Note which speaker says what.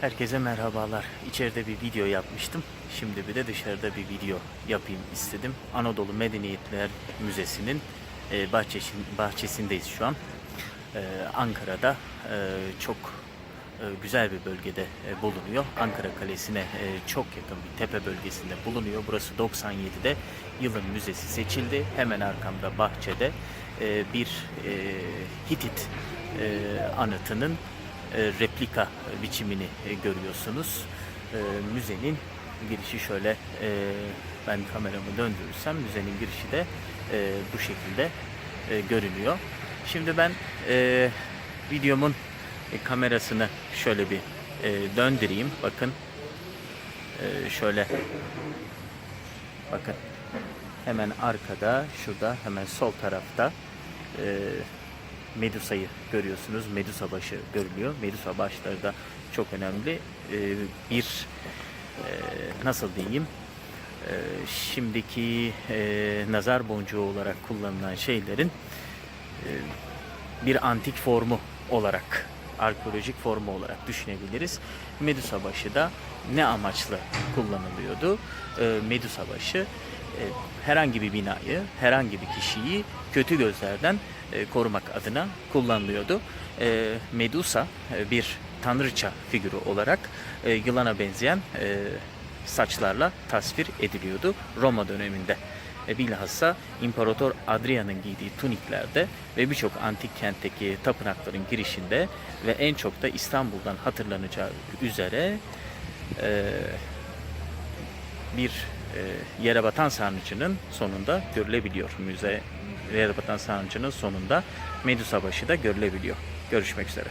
Speaker 1: Herkese merhabalar. İçeride bir video yapmıştım. Şimdi bir de dışarıda bir video yapayım istedim. Anadolu Medeniyetler Müzesi'nin e, bahçesin- bahçesindeyiz şu an. E, Ankara'da e, çok güzel bir bölgede bulunuyor. Ankara Kalesi'ne çok yakın bir tepe bölgesinde bulunuyor. Burası 97'de yılın müzesi seçildi. Hemen arkamda bahçede bir Hitit anıtının replika biçimini e, görüyorsunuz. E, müzenin girişi şöyle e, ben kameramı döndürürsem müzenin girişi de e, bu şekilde e, görünüyor. Şimdi ben e, videomun e, kamerasını şöyle bir e, döndüreyim. Bakın E, şöyle bakın hemen arkada şurada hemen sol tarafta e, Medusa'yı görüyorsunuz. Medusa başı görülüyor. Medusa başları da çok önemli. E, bir e, nasıl diyeyim e, şimdiki e, nazar boncuğu olarak kullanılan şeylerin e, bir antik formu olarak arkeolojik formu olarak düşünebiliriz. Medusa başı da ne amaçla kullanılıyordu? Ee, Medusa başı e, herhangi bir binayı, herhangi bir kişiyi kötü gözlerden e, korumak adına kullanılıyordu. E, Medusa e, bir tanrıça figürü olarak e, yılana benzeyen e, saçlarla tasvir ediliyordu Roma döneminde. E, bilhassa İmparator Adrian'ın giydiği tuniklerde ve birçok antik kentteki tapınakların girişinde ve en çok da İstanbul'dan hatırlanacağı üzere e, bir e, yere batan sarnıcının sonunda görülebiliyor. Müze yere batan sarnıcının sonunda Medusa başı da görülebiliyor. Görüşmek üzere.